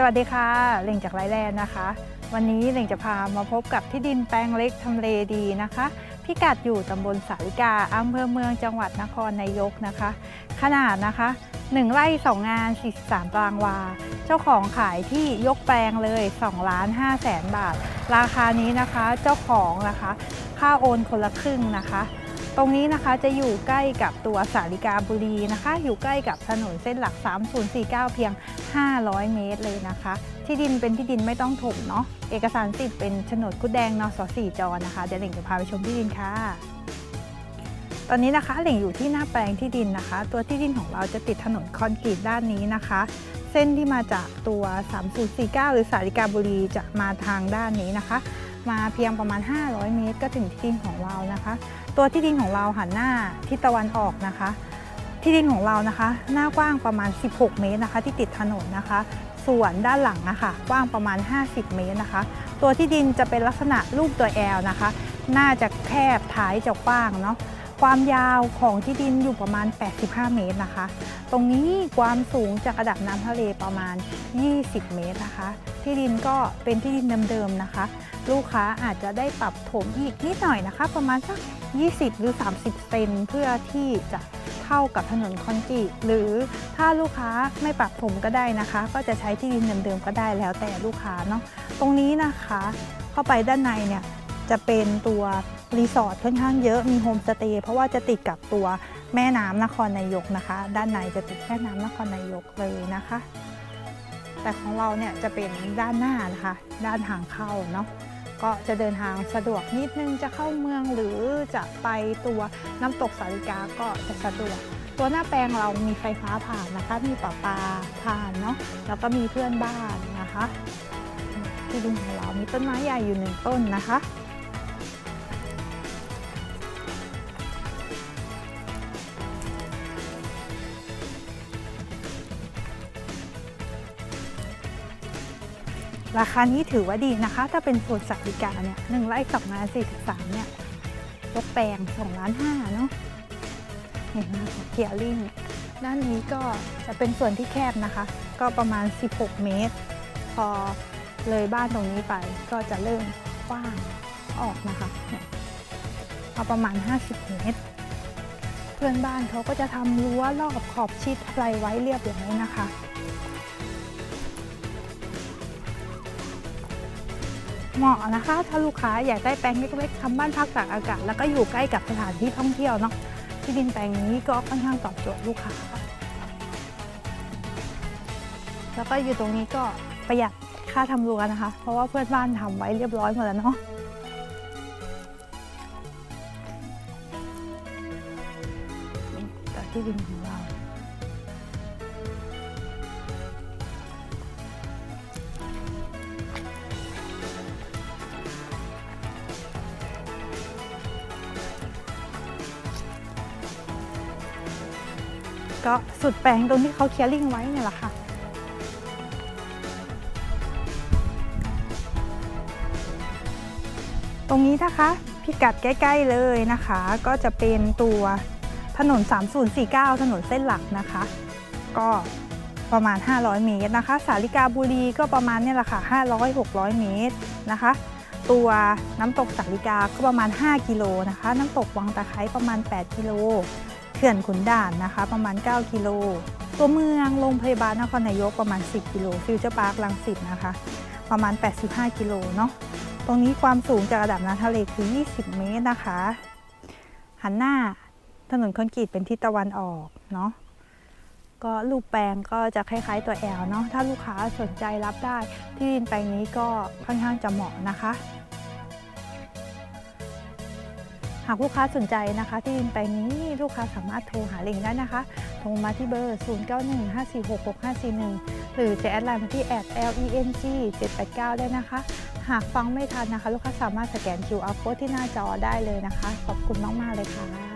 สวัสดีค่ะ เล่งจากไรแลนนะคะ วันนี้เล่งจะพามาพบกับที่ดินแปลงเล็กทำเลดีนะคะ พิกัดอยู่ตำบลสาริกาอำเภอเมืองจังหวัดนครนายกนะคะ ขนาดนะคะ 1 ไร่ 2 งาน 43ตารางวา เจ้าของขายที่ยกแปลงเลย2ล้าน5แสนบาท ราคานี้นะคะ เจ้าของนะคะ ค่าโอนคนละครึ่งนะคะ ตรงนี้นะคะจะอยู่ใกล้กับตัวสาริกาบุรีนะคะ อยู่ใกล้กับถนนเส้นหลัก 3049 เพียง 500 เมตรเลยนะคะ ที่ดินเป็นที่ดินไม่ต้องถมเนาะเอกสารสิทธิ์เป็นโฉนดคุดแดงนสสี่จอนะคะเดี๋ยวเหล่งจะพาไปชมที่ดินค่ะ ตอนนี้นะคะเหล่งอยู่ที่หน้าแปลงที่ดินนะคะ ตัวที่ดินของเราจะติดถนนคอนกรีตด้านนี้นะคะ เส้นที่มาจากตัว 3049 หรือสาริกาบุรีจะมาทางด้านนี้นะคะ มาเพียงประมาณ 500 เมตร ก็ถึงที่ดินของเรานะคะ ตัวที่ดินของเราหันหน้าทิศตะวันออกนะคะ ที่ดินของเรานะคะ หน้ากว้างประมาณ 16 เมตรนะคะ ที่ติดถนนนะคะ ส่วนด้านหลังนะคะกว้างประมาณ 50 เมตรนะคะ ตัวที่ดินจะเป็นลักษณะรูปตัวแอลนะคะน่าจะแคบท้ายจะกว้างเนาะ ความยาวของที่ดินอยู่ประมาณ 85 เมตรนะคะ ตรงนี้ความสูงจากระดับน้ำทะเลประมาณ 20 เมตรนะคะ ที่ดินก็เป็นที่ดินเดิมๆนะคะ ลูกค้าอาจจะได้ปรับถมอีกนิดหน่อยนะคะ ประมาณสัก 20 หรือ 30 เซนเพื่อที่จะเข้ากับถนนคอนกรีตหรือถ้าลูกค้าไม่ปรับถมก็ได้นะคะ ก็จะใช้ที่ดินเดิมๆก็ได้แล้วแต่ลูกค้าเนาะ ตรงนี้นะคะ เข้าไปด้านในเนี่ยจะเป็นตัว รีสอร์ทค่อนข้างเยอะมีโฮมสเตย์เพราะว่าจะติดกับตัวแม่น้ำนครนายกนะคะ ด้านในจะติดแม่น้ำนครนายกเลยนะคะ แต่ของเราเนี่ยจะเป็นด้านหน้านะคะ ด้านทางเข้าเนาะก็จะเดินทางสะดวกนิดนึงจะเข้าเมืองหรือจะไปตัวน้ำตกสาริกาก็จะสะดวก ตัวหน้าแปลงเรามีไฟฟ้าผ่านนะคะ มีประปาผ่านเนาะแล้วก็มีเพื่อนบ้านนะคะ ที่ดินของเรามีต้นไม้ใหญ่อยู่หนึ่งต้นนะคะ ราคานี้ถือว่าดีนะคะ ถ้าเป็นส่วนสักดิกาเนี่ยหนึ่งไร่สองงานสี่สิบสามเนี่ยยกแปลงสองล้านห้าเนาะเห็นไหมเกียร์ลิงด้านนี้ก็จะเป็นส่วนที่แคบนะคะ ก็ประมาณ 16 เมตร พอเลยบ้านตรงนี้ไปก็จะเริ่มกว้างออกนะคะเนี่ยเอาประมาณ 50 เมตร เพื่อนบ้านเขาก็จะทำรั้วรอบขอบชิดอะไรไว้เรียบร้อยนะคะ เหมาะนะคะ ถ้าลูกค้าอยากได้แปลงเล็กๆทำบ้านพักตากอากาศ แล้วก็อยู่ใกล้กับสถานที่ท่องเที่ยวเนาะที่ดินแปลงนี้ก็ค่อนข้างตอบโจทย์ลูกค้า แล้วก็อยู่ตรงนี้ก็ประหยัดค่าทำรั้วนะคะ เพราะว่าเพื่อนบ้านทำไว้เรียบร้อยหมดแล้วเนาะที่ดินของเรา ก็สุดแปลงตรงที่เขาเคลียร์ลิงไว้เนี่ยแหละค่ะ ตรงนี้นะคะพิกัดใกล้ ๆเลยนะคะ ก็จะเป็นตัวถนน 3049 ถนนเส้นหลักนะคะ ก็ประมาณ 500 เมตรนะคะ สาริกาบุรีก็ประมาณเนี่ยแหละค่ะ 500-600 เมตรนะคะ ตัวน้ำตกสาริกาก็ประมาณ 5 กิโลนะคะ น้ำตกวังตะไคร้ประมาณ 8 กิโล เขื่อนขุนด่านนะคะ ประมาณ 9 กิโล ตัวเมืองโรงพยาบาลนครนายกประมาณ 10 กิโล ฟิวเจอร์พาร์คลังสิตนะคะ ประมาณ 85 กิโลเนาะ ตรงนี้ความสูงจากระดับน้ำทะเลคือ 20 เมตรนะคะ หันหน้าถนนคอนกรีตเป็นทิศตะวันออกเนาะก็รูปแปลงก็จะคล้ายๆตัวแอลเนาะถ้าลูกค้าสนใจรับได้ที่ดินแปลงนี้ก็ค่อนข้างจะเหมาะนะคะ หากลูกค้าสนใจนะคะ ที่ดินแปลงนี้ลูกค้าสามารถโทรหาลิงได้นะคะ โทรมาที่เบอร์ 0915466541 หรือจะแอดไลน์มาที่ @leng 789ได้นะคะ หากฟังไม่ทันนะคะ ลูกค้าสามารถสแกน QR code ที่หน้าจอได้เลยนะคะ ขอบคุณมาก ๆ เลยค่ะ